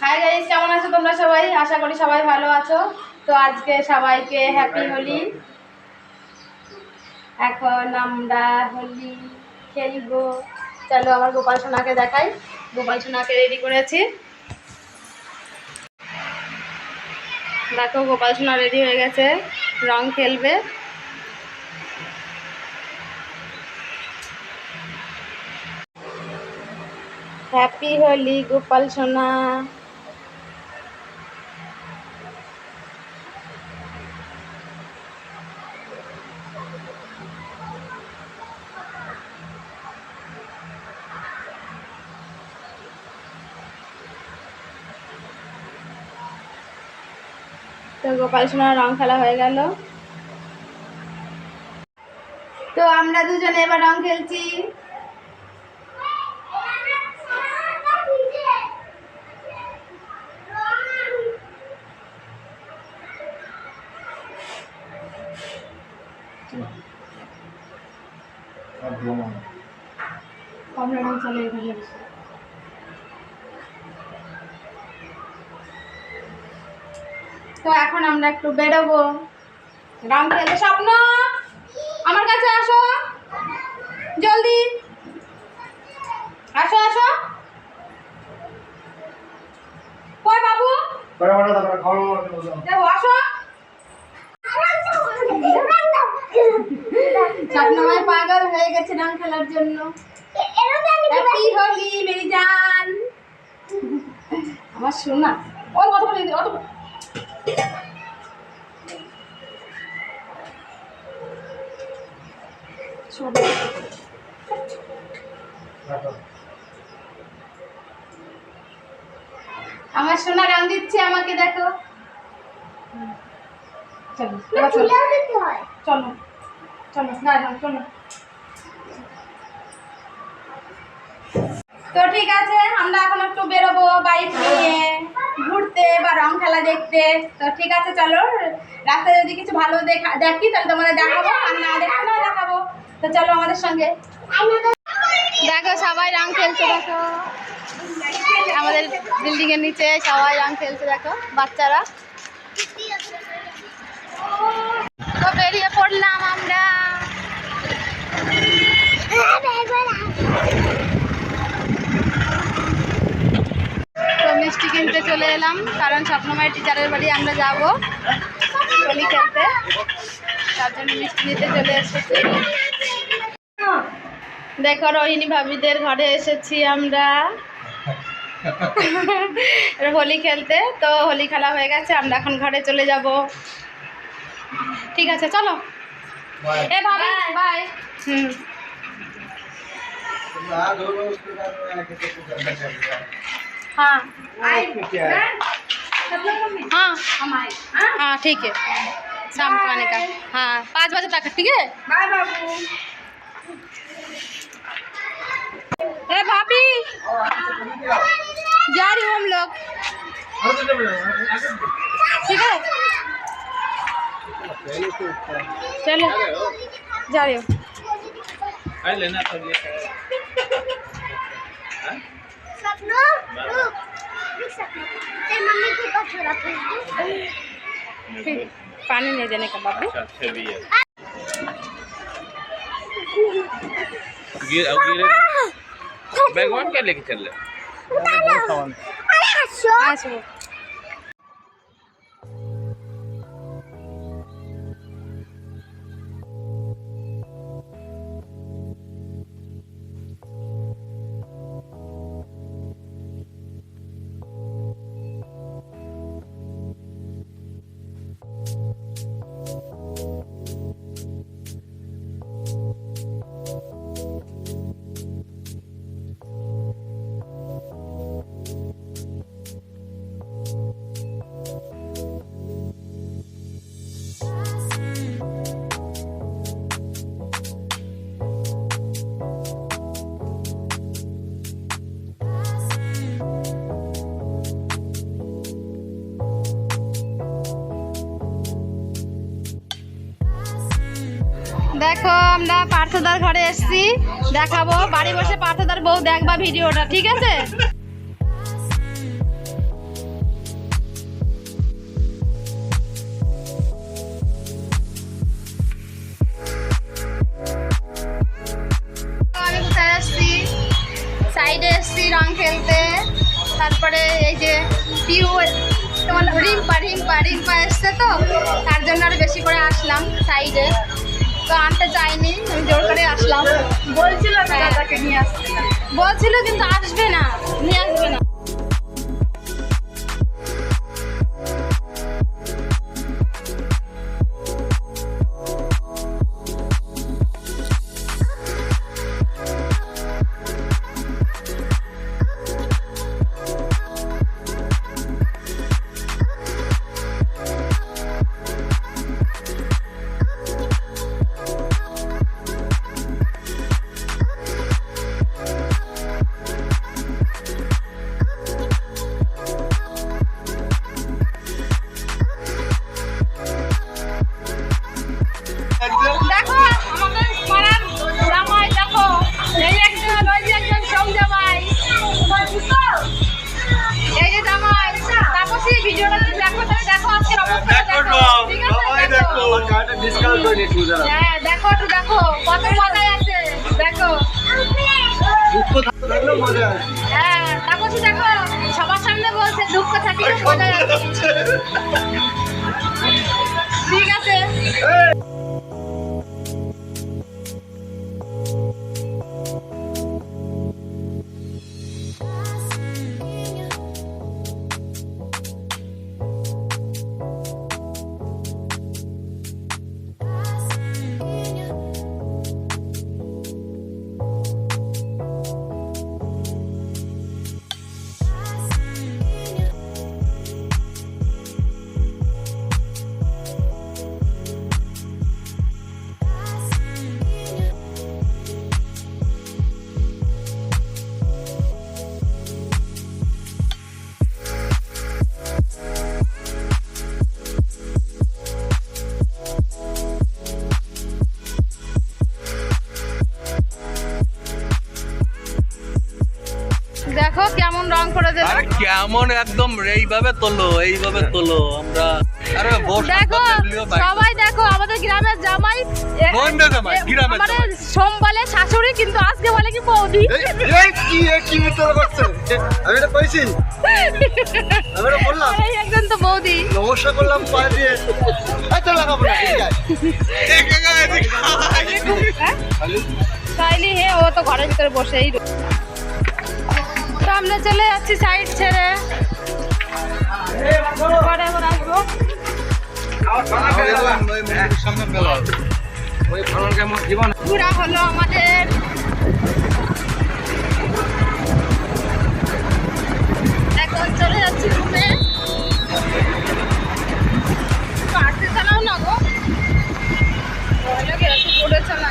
Hi guys কেমন আছো তোমরা সবাই? আশা করি সবাই ভালো আছো। তো আজকে সবাইকে হ্যাপি হোলি। এখন আমরা হোলি খেলব। চলো আমার গোপাল সোনাকে দেখাই। গোপাল সোনাকে রেডি করেছি। দেখো, গোপাল সোনা রেডি হয়ে গেছে। রং খেলবে। হ্যাপি হোলি গোপাল সোনা তো গোপাল সোনার রং খেলা হয়ে গেল। তো আমরা দুজনে এবার রং খেলছি কমলা রং চলে এখানে তো এখন আমরা একটু বেরোবো। রং খেলতে স্বপ্ন? আমার কাছে আসো। জলদি। আসো আসো। কই বাবু? দেবো আসো। স্বপ্নময় পাগল হয়ে গেছে খেলার জন্য। হ্যাপি হোলি মেরি জান আমার শোনা। ওর কথা বলে অত শোন। আমার সোনা রং দিচ্ছে আমাকে দেখো। চলো চলো। চলো তো ঠিক আছে আমরা এখন একটু বেরোবো বাইক নিয়ে ঘুরতে বা রং খেলা দেখতে। তো ঠিক আছে চলো। রাস্তায় যদি কিছু ভালো দেখা দেখি তাহলে তোমাদের দেখাবো আর না দেখো না দেখাবো। তো চলো আমাদের সঙ্গে। দেখো, সবাই রং খেলছে দেখো। আমাদের বিল্ডিং এর নিচে সবাই রং খেলছে দেখো, বাচ্চারা। তো বেরিয়ে পড়লাম আমরা। তো মিষ্টি কিনতে চলে এলাম, কারণ স্বপ্নময় টিচারের বাড়ি আমরা যাব। খেলতে। তার জন্য মিষ্টি নিতে চলে এসেছি। দেখো রোহিণী ভাবিদের ঘরে এসেছি আমরা হোলি খেলতে তো হোলি খেলা হয়ে গেছে আমরা এখন ঘরে চলে যাব ঠিক আছে চলো এ ভাবি বাই হুম हाँ हाँ हाँ ठीक है शाम को आने का हाँ पाँच बजे तक ठीक है बाय बाबू अरे भाभी। जा रही हूँ हम लोग। ठीक है? चलो। जा रही हूँ। पानी ले जाने का बाबू। अच्छा, बैगवान क्या लेके चल रहे अरे পার্থদার ঘরে এসছি। দেখাবো। বাড়ি বসে পার্থদার বউ দেখবা ভিডিওটা, ঠিক আছে? সাইডে এসছি। রং খেলতে। তারপরে এই যে পিউ, তোমার রিম্পা রিম্পা রিম্পা এসছে তো? তার জন্য আর বেশি করে আসলাম সাইডে তো আনতে চাইনি আমি জোর করে আসলাম। বলছিল নিয়ে আসতে। বলছিল কিন্তু আসবে না, নিয়ে আসবে না। ভিডিওটা যদি দেখো তাহলে দেখো আজকের অবস্থা দেখো ঠিক আছে দেখো। হ্যাঁ দেখো একটু দেখো। কত মজায় আছে দেখো। হ্যাঁ তাপসী দেখো সবার সামনে বলছে দুঃখ থাকলে মজায় আছে। ঠিক আছে। কেমন একদম এইভাবে তোলো এইভাবে তোলো আমরা আরে দেখো সবাই দেখো আমাদের গ্রামের জামাই কোনটা জামাই? গ্রামের জামাই? সোম বলে শাশুড়ি কিন্তু আজকে বলে কি বৌদি আমি এটা কইছি আমি এটা বললাম এই একজন তো বৌদি নমস্কার করলাম পায়ে দিয়ে এত লাগাবো না ঠিক আছে হ্যাঁ? তাইলে হে ও তো ঘরের ভিতরে বসেই রয়েছে। আমরা চলে যাচ্ছি সাইড ছেড়ে। পরে সামনে ঘোরা হলো আমাদের। এখন চলে যাচ্ছি রুমে। পাশে চালাও না গো। পড়েছে না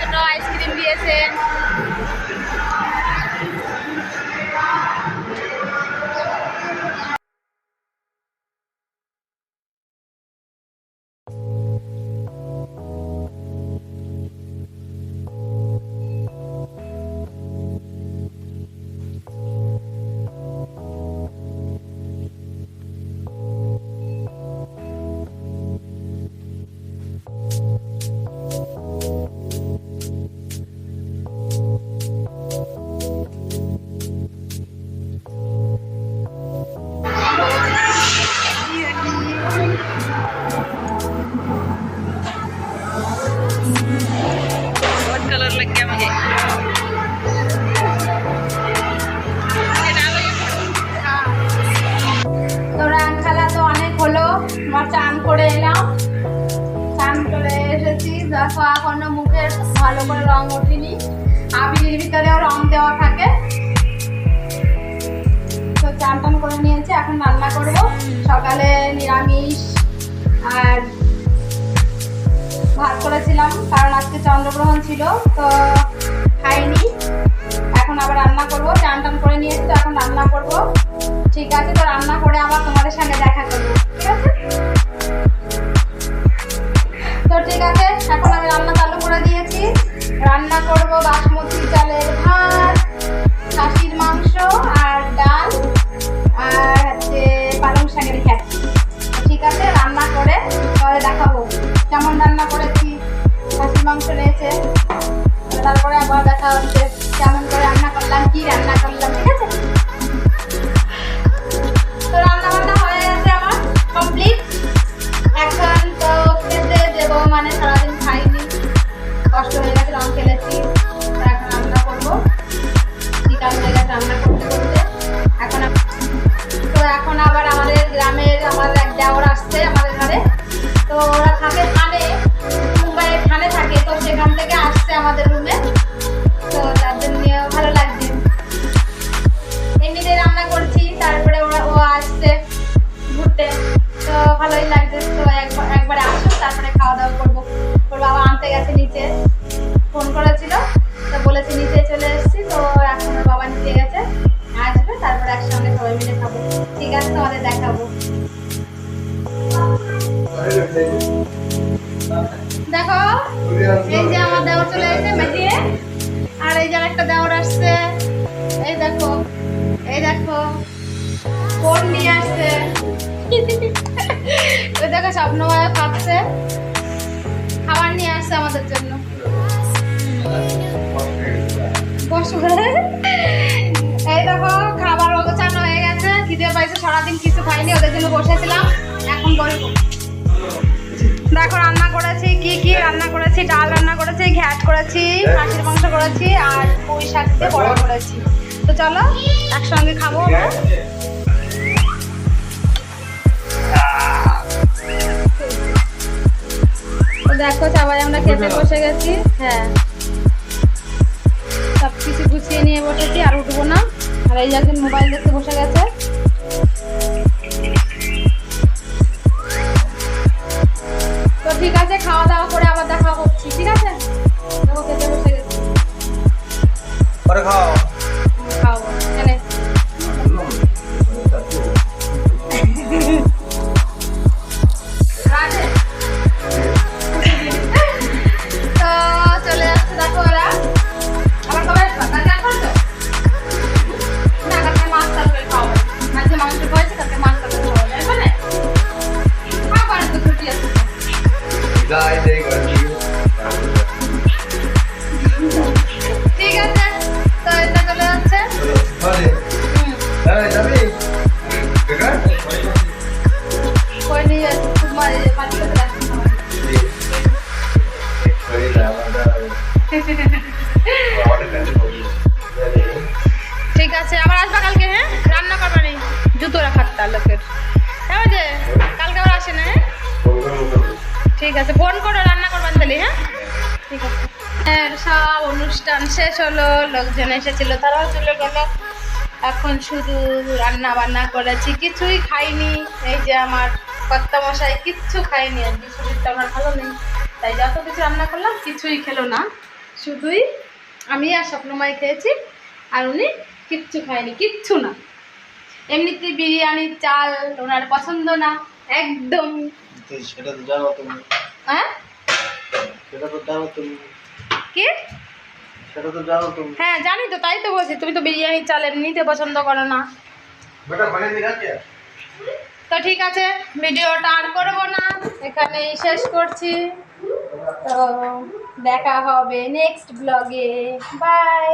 স্বপ্নময় ছোট ছোট আইসক্রিম দিয়েছে এখন রান্না করব। সকালে নিরামিষ আর ভাত করেছিলাম, কারণ আজকে চন্দ্রগ্রহণ ছিল, তো খাইনি। এখন আবার রান্না করব। টান টান করে নিয়েছি তো এখন রান্না করব। ঠিক আছে, তো রান্না করে আবার তোমাদের সামনে দেখা করব। ঠিক আছে? তো ঠিক আছে, এখন আমি রান্না চালু করে দিয়েছি। রান্না করব বাসমতি দেখো খাবার নিয়ে আসছে আমাদের জন্য। এই দেখো, খাবার হয়ে গেছে। সারাদিন কিছু ওদের জন্য বসেছিলাম। এখন দেখো, রান্না করেছি, কি কি রান্না করেছি, ডাল রান্না করেছি, ঘ্যাট করেছি, খাসির মাংস করেছি, আর পুঁই শাক দিয়ে বড়া করেছি। তো চলো, একসঙ্গে খাব আমরা। দেখো সবাই আমরা খেতে বসে গেছি। হ্যাঁ। সব কিছু গুছিয়ে নিয়ে বসেছি আর উঠবো না। আর এই একজন মোবাইল দেখতে বসে গেছে। তো ঠিক আছে খাওয়া দাওয়া করে আবার দেখা করছি ঠিক আছে? খেতে বসে গেছি। পরে খাও ঠিক আছে ফোন করো, রান্না করবেন তাহলে হ্যাঁ? ঠিক আছে। হ্যাঁ সব অনুষ্ঠান শেষ হলো, লোকজন এসেছিল, তারাও চলে গেল। এখন শুধু রান্না বান্না করেছি, কিছুই খাইনি। এই যে আমার কর্তা মশাই কিচ্ছু খাইনি আর শরীরটা আমার ভালো নেই। তাই যত কিছু রান্না করলাম, কিছুই খেলো না। শুধুই আমি আর স্বপ্নময় খেয়েছি, আর উনি কিচ্ছু খায়নি, কিচ্ছু না। এমনিতে বিরিয়ানির চাল ওনার পছন্দ না, একদম সেটা তো জানো তুমি। হ্যাঁ? সেটা তো জানো তুমি। কি? সেটা তো জানো তুমি। হ্যাঁ জানি তো তাই তো বলছি তুমি তো বিরিয়ানির চাল এমনিতে পছন্দ করো না। তো ঠিক আছে ভিডিওটা আর করব না এখানেই শেষ করছি। তো দেখা হবে নেক্সট ব্লগে। বাই।